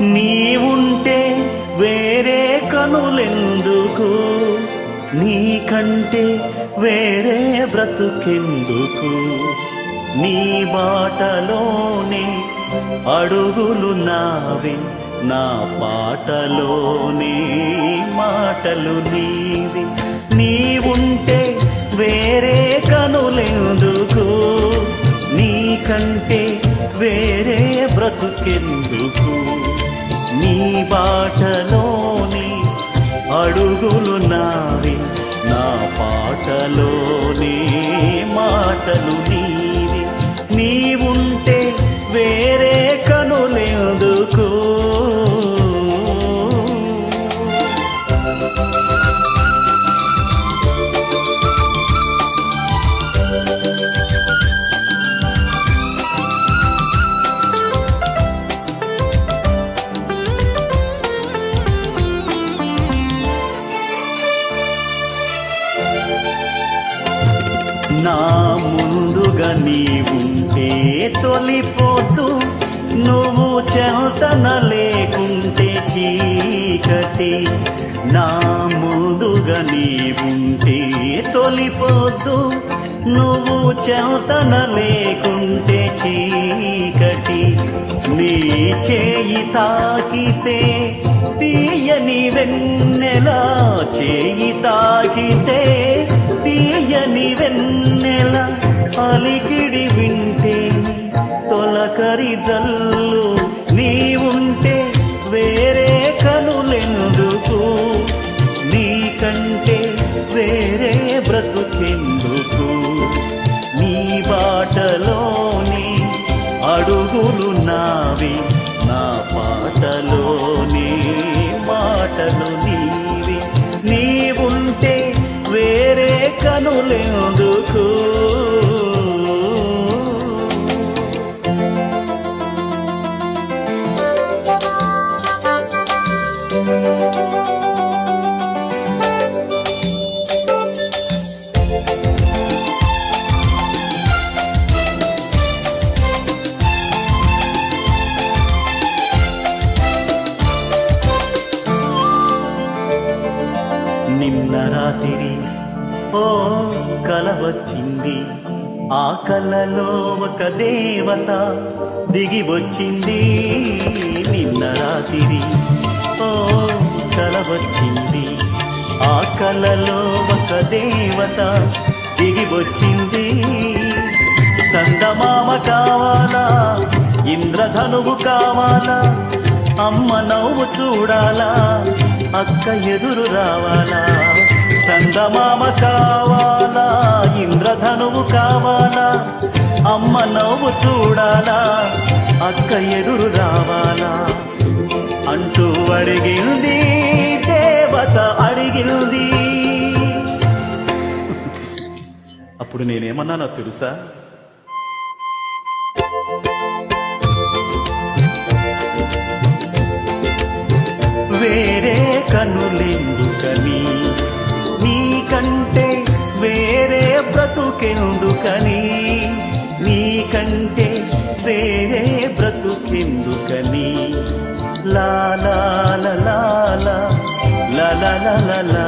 నీవుంటే వేరే కనులెందుకు? నీకంటే వేరే బ్రతుకెందుకు? నీ బాటలోనే అడుగులు నావే నా పాటలోనే మాటలు నీవి. నీవుంటే వేరే కనులెందుకు? నీకంటే వేరే బ్రతుకెందుకు? నీ బాటలోని అడుగులు నావి నా పాటలోని మాటలు నీ నా ముందుగా నీవుంటే తొలిపోతూ నువ్వు చెల్తన లేకుంటే చీకటి. నా ముందుగా నీవుంటే తొలిపోతూ నువ్వు చెల్తన లేకుంటే చీకటి. నీ చేయి తాకితే తీయని వెన్నెలా చేయి తాకితే తీయని కనులెందుకు నిన్న రాత్రి ఓ కల వచ్చింది ఆ కలలో ఒక దేవత దిగి వచ్చింది నిన్న రాత్రి ఓ కల వచ్చింది ఆ కలలో ఒక దేవత దిగి వచ్చింది చందమామ కావాలా? ఇంద్రధనువు కావాలా? అమ్మ నవ్వు చూడాలా? అక్క ఎదురు రావాలా? చందమామ కావాలా ఇంద్రధనువు కావాలా అమ్మ నవ్వు చూడాలా అక్క ఎదురు రావాలా? అంటూ అడిగింది దేవత అడిగింది. అప్పుడు నేనేమన్నానో తెలుసా? వేరే కనులెందుకని? బ్రతుకెందుకని నీకంటే వేరే బ్రతుకెందుకని లాలా లాలా లాలా లాలా